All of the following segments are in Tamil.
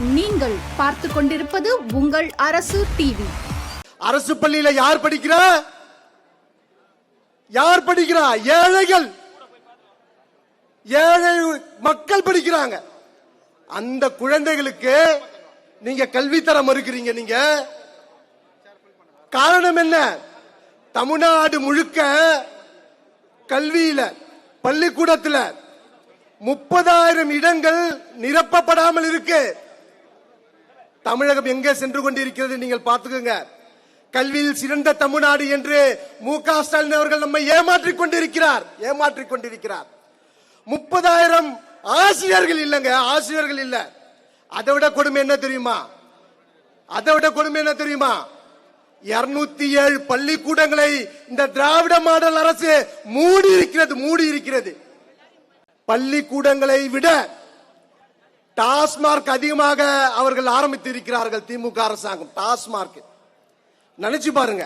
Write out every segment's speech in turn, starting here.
நீங்கள் பார்த்து கொண்டிருப்பது உங்கள் அரசு டிவி. அரசு பள்ளியில யார் படிக்கிறா? யார் படிக்கிறா? ஏழைகள். ஏழை மக்கள் படிக்கிறாங்க. அந்த குழந்தைகளுக்கு நீங்க கல்வி தர மறுக்கிறீங்க நீங்க. காரணம் என்ன? தமிழ்நாடு முழுக்க கல்வியில பள்ளிக்கூடத்தில் முப்பதாயிரம் இடங்கள் நிரப்பப்படாமல் இருக்கு. தமிழகம் எங்கே சென்று கொண்டிருக்கிறது நீங்கள் பார்த்துக்கோங்க. கல்வியில் சிறந்த தமிழ்நாடு என்று மு க ஸ்டாலின் அவர்கள் நம்மை ஏமாற்றிக் கொண்டிருக்கிறார். ஏமாற்றிக் கொண்டிருக்கிறார். முப்பதாயிரம் ஆசிரியர்கள் இல்லைங்க ஆசிரியர்கள் இல்ல. அதை விட கொடுமை என்ன தெரியுமா? அதை விட கொடுமை என்ன தெரியுமா? இருநூத்தி ஏழு பள்ளிக்கூடங்களை இந்த திராவிட மாடல் அரசு மூடி இருக்கிறது மூடி இருக்கிறது. பள்ளிக்கூடங்களை விட டாஸ்மார்க் அதிகமாக அவர்கள் ஆரம்பித்து இருக்கிறார்கள் திமுக அரசாங்கம். டாஸ்மார்க். நினைச்சு பாருங்க.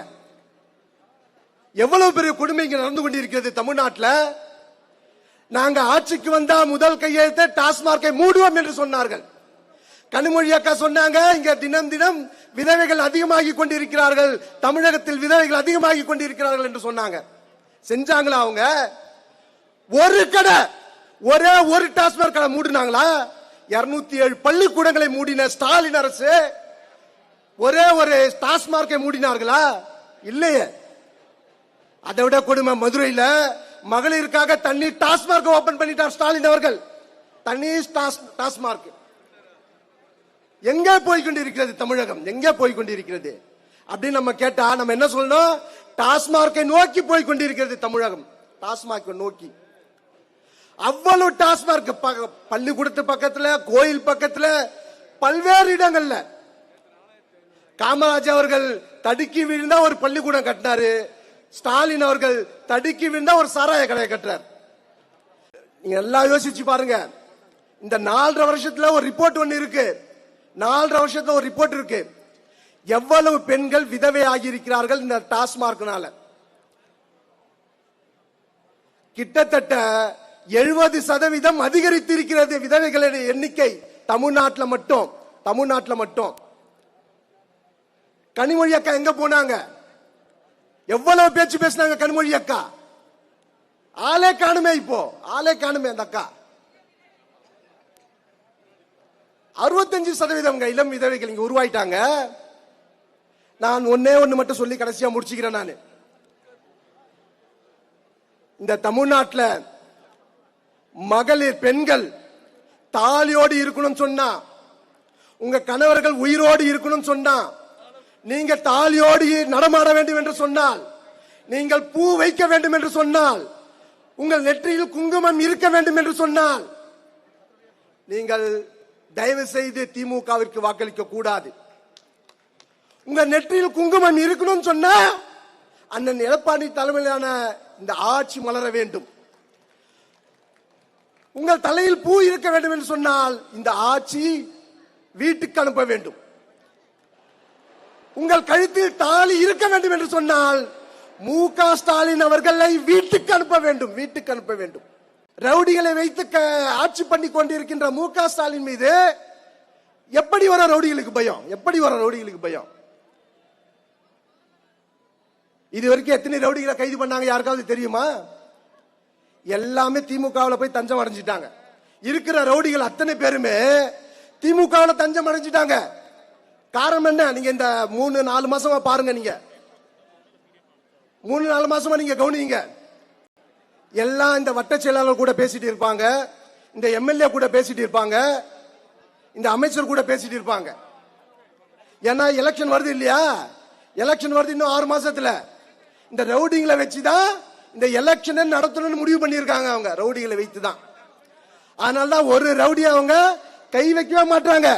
எவ்வளவு பெரிய கொடுமை இங்க நடந்து கொண்டிருக்கிறது தமிழ்நாட்டில்? நாங்க ஆட்சிக்கு வந்தா முதல் கையெழுத்தை டாஸ்மார்க்கை மூடுவோம் என்று சொன்னார்கள். கனிமொழி அக்கா சொன்னாங்க இங்க தினம் தினம் விதவைகள் அதிகமாகி கொண்டிருக்கிறார்கள் தமிழகத்தில் விதவைகள் அதிகமாகி கொண்டிருக்கிறார்கள் என்று சொன்னாங்க. செஞ்சாங்களா அவங்க? ஒரு கடை ஒரே ஒரு டாஸ்மாக் கடை மூடினாங்களா? இருநூத்தி ஏழு பள்ளிக்கூடங்களை மூடின ஸ்டாலின் அரசு ஒரே ஒரு டாஸ்மார்க்கை மூடினார்களா? இல்லையே. அதை விட கொடுமை மதுரையில் மகளிருக்காக தண்ணி டாஸ்மார்க் ஓபன் பண்ணிட்டார் ஸ்டாலின் அவர்கள். தண்ணி டாஸ்மார்க். எங்கே போய் கொண்டிருக்கிறது தமிழகம்? எங்கே போய் கொண்டிருக்கிறது அப்படின்னு நம்ம கேட்டா நம்ம என்ன சொல்லணும்? டாஸ்மார்க்கை நோக்கி போய் கொண்டிருக்கிறது தமிழகம். டாஸ்மார்க்கை நோக்கி. அவ்வளவு டாஸ்மார்க் பள்ளிக்கூடத்து பக்கத்துல கோயில் பக்கத்துல பல்வேறு இடங்கள்ல. காமராஜ் அவர்கள் தடுக்கி விழுந்தா ஒரு பள்ளிக்கூடம் கட்டினாரு. ஸ்டாலின் அவர்கள் தடுக்கி விழுந்தா ஒரு சாராய கடையை கட்டுறார். நீங்க எல்லாம் யோசிச்சு பாருங்க. இந்த நாலரை வருஷத்துல ஒரு ரிப்போர்ட் ஒன்று இருக்கு. நாலரை வருஷத்துல ஒரு ரிப்போர்ட் இருக்கு. எவ்வளவு பெண்கள் விதவை ஆகியிருக்கிறார்கள் இந்த டாஸ்மார்க்னால. கிட்டத்தட்ட எழுபது சதவீதம் அதிகரித்திருக்கிறது விதவைகளின் எண்ணிக்கை. தமிழ்நாட்டில் மட்டும். தமிழ்நாட்டில் மட்டும். கனிமொழி அக்கா எங்க போனாங்க? எவ்வளவு பேச்சு பேசினாங்க கனிமொழி அக்கா? ஆளே காணுமே இப்போ. ஆளே காணுமே அந்த அக்கா. அறுபத்தஞ்சு சதவீதம் இளம் விதவைகள் இங்க உருவாயிட்டாங்க. நான் ஒன்னே ஒண்ணு மட்டும் சொல்லி கடைசியா முடிச்சுக்கிறேன் நான். இந்த தமிழ்நாட்டில் மகளிர் பெண்கள் தாலியோடு இருக்கணும்னு சொன்னா உங்க கணவர்கள் உயிரோடு இருக்கணும்னு சொன்னா நீங்க தாலியோடு நடமாட வேண்டும் என்று சொன்னால் நீங்கள் பூ வைக்க வேண்டும் என்று சொன்னால் உங்கள் நெற்றியில் குங்குமம் இருக்க வேண்டும் என்று சொன்னால் நீங்கள் தயவு செய்து திமுகவிற்கு வாக்களிக்க கூடாது. உங்க நெற்றியில் குங்குமம் இருக்கணும்னு சொன்னா அண்ணன் எடப்பாடி தலைமையிலான இந்த ஆட்சி மலர வேண்டும். உங்கள் தலையில் பூ இருக்க வேண்டும் என்று சொன்னால் இந்த ஆட்சி வீட்டுக்கு அனுப்ப வேண்டும். உங்கள் கழுத்தில் தாலி இருக்க வேண்டும் என்று சொன்னால் மு க ஸ்டாலின் அவர்களை வீட்டுக்கு அனுப்ப வேண்டும் வீட்டுக்கு அனுப்ப வேண்டும். ரவுடிகளை வைத்து க- ஆட்சி பண்ணி கொண்டிருக்கின்ற மு க ஸ்டாலின் மீது எப்படி வர ரவுடிகளுக்கு பயம்? எப்படி வர ரவுடிகளுக்கு பயம்? இது வரைக்கும் எத்தனை ரவுடிகளை கைது பண்ணாங்க யாருக்காவது தெரியுமா? எல்லாமே திமுகவில் போய் தஞ்சம் அடைஞ்சிட்டாங்க. இருக்கிற ரவுடிகள் அத்தனை பேருமே திமுகவில் தஞ்சம் அடைஞ்சிட்டாங்க. காரணம் என்ன? நீங்க இந்த மூணு நாலு மாசமா பாருங்க நீங்க. மூணு நாலு மாசமா நீங்க கவனிங்க. எல்லாம் இந்த வட்ட செயலாளர் கூட பேசிட்டு இருப்பாங்க. இந்த எம்எல்ஏ கூட பேசிட்டு இருப்பாங்க. இந்த அமைச்சர் கூட பேசிட்டு இருப்பாங்க. ஏன்னா எலெக்ஷன் வருது இல்லையா? எலெக்ஷன் வருது இன்னும் ஆறு மாசத்துல. இந்த ரவுடிங்களை வச்சுதான் இந்த எலெக்ஷனை நடத்தணும்னு முடிவு பண்ணியிருக்காங்க அவங்க. ரவுடிகளை வைத்து தான் அதனால தான் ஒரு ரவுடி அவங்க கை வைக்கவே மாட்டாங்க